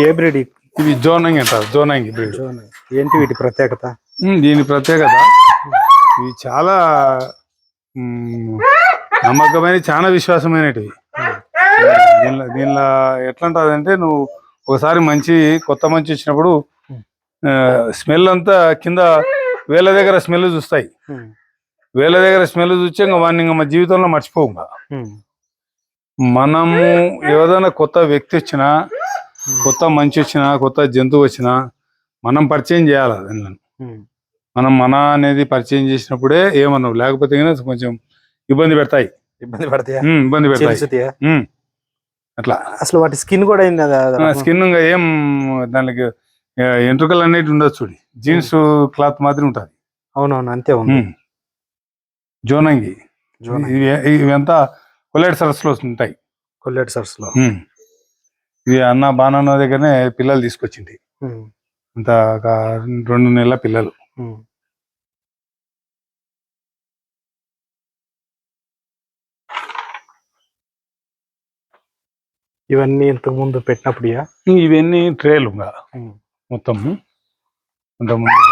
ఏ breed? ఇవి జోనంగి అంటారు Jonangi breed. ఏంటి వీటి ప్రత్యేకత? దీని ప్రత్యేకత ఇవి చాలా నమ్మకమైన చాలా విశ్వాసమైనటివి. దీనిలో దీనిలో ఎట్లా ఉంటుందంటే నువ్వు ఒకసారి మంచి కొత్త మంచి వచ్చినప్పుడు స్మెల్ అంతా కింద వేల దగ్గర స్మెల్ చూస్తాయి. వేల దగ్గర స్మెల్ చూస్తే ఇంకా వాడిని ఇంకా మా జీవితంలో మర్చిపోవు. మనము ఏదైనా కొత్త వ్యక్తి వచ్చినా కొత్త మంచి వచ్చినా కొత్త జంతువు వచ్చినా మనం పరిచయం చేయాలి దానిలను మనం మన అనేది పరిచయం చేసినప్పుడే ఏమన్నావు లేకపోతే కొంచెం ఇబ్బంది పెడతాయి. ఇబ్బంది పడతాయా? ఇబ్బంది పెడతాయి. అట్లా. అసలు వాటి స్కిన్ కూడా స్కిన్ ఇంకా ఏం దానికి ఎంట్రుకలు అనేవి ఉండదు చూడి. జీన్స్ క్లాత్ మాత్రం ఉంటుంది. అవునవును అంతే ఉంది. జోనంగి. జోన్ ఇవి ఇవంతా కొల్లేటి సరస్సులో ఉంటాయి. కొల్లెట్ సర్స్ ఇవి అన్న బాణన్న దగ్గరనే పిల్లలు తీసుకొచ్చింది అంత ఒక రెండు నెలల పిల్లలు. ఇవన్నీ ఇంతకు ముందు పెట్టినప్పుడు ఇవన్నీ ట్రేలు మొత్తం. అంతకుముందు